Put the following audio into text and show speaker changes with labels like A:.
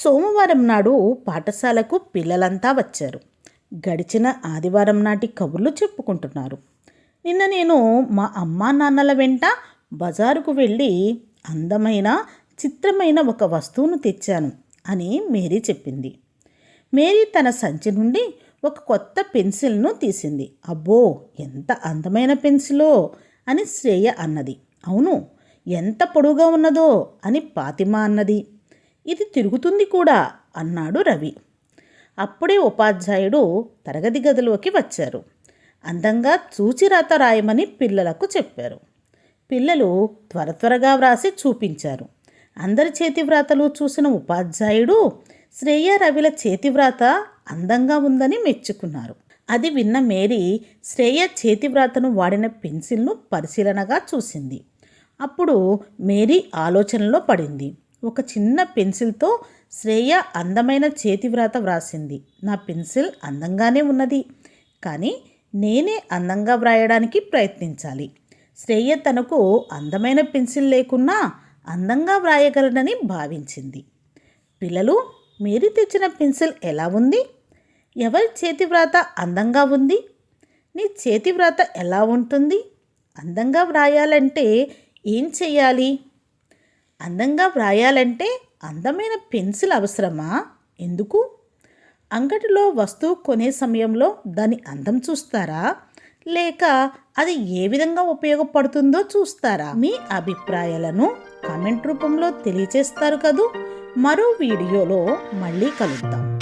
A: సోమవారం నాడు పాఠశాలకు పిల్లలంతా వచ్చారు. గడిచిన ఆదివారం నాటి కబుర్లు చెప్పుకుంటున్నారు. నిన్న నేను మా అమ్మా నాన్నల వెంట బజారుకు వెళ్ళి అందమైన చిత్రమైన ఒక వస్తువును తెచ్చాను అని మేరీ చెప్పింది. మేరీ తన సంచి నుండి ఒక కొత్త పెన్సిల్ను తీసింది. అబ్బో ఎంత అందమైన పెన్సిలో అని శ్రేయ అన్నది. అవును ఎంత పొడుగా ఉన్నదో అని పాతిమా అన్నది. ఇది తిరుగుతుంది కూడా అన్నాడు రవి. అప్పుడే ఉపాధ్యాయుడు తరగతి గదిలోకి వచ్చారు. అందంగా చూచిరాత రాయమని పిల్లలకు చెప్పారు. పిల్లలు త్వర త్వరగా వ్రాసి చూపించారు. అందరి చేతి వ్రాతలు చూసిన ఉపాధ్యాయుడు శ్రేయ రవిల చేతి వ్రాత అందంగా ఉందని మెచ్చుకున్నారు. అది విన్న మేరీ శ్రేయ చేతి వ్రాతను వాడిన పెన్సిల్ను పరిశీలనగా చూసింది. అప్పుడు మేరీ ఆలోచనలో పడింది. ఒక చిన్న పెన్సిల్తో శ్రేయ అందమైన చేతివ్రాత వ్రాసింది. నా పెన్సిల్ అందంగానే ఉన్నది. కానీ నేనే అందంగా వ్రాయడానికి ప్రయత్నించాలి. శ్రేయ తనకు అందమైన పెన్సిల్ లేకున్నా అందంగా వ్రాయగలనని భావించింది. పిల్లలు మీరు తెచ్చిన పెన్సిల్ ఎలా ఉంది? ఎవరి చేతి వ్రాత అందంగా ఉంది? నీ చేతి వ్రాత ఎలా ఉంటుంది? అందంగా వ్రాయాలంటే ఏం చెయ్యాలి అందంగా వ్రాయాలంటే అందమైన పెన్సిల్ అవసరమా? ఎందుకు? అంగటిలో వస్తువు కొనే సమయంలో దాని అందం చూస్తారా? లేక అది ఏ విధంగా ఉపయోగపడుతుందో చూస్తారా? మీ అభిప్రాయాలను కామెంట్ రూపంలో తెలియచేస్తారు కదూ. మరో వీడియోలో మళ్ళీ కలుద్దాం.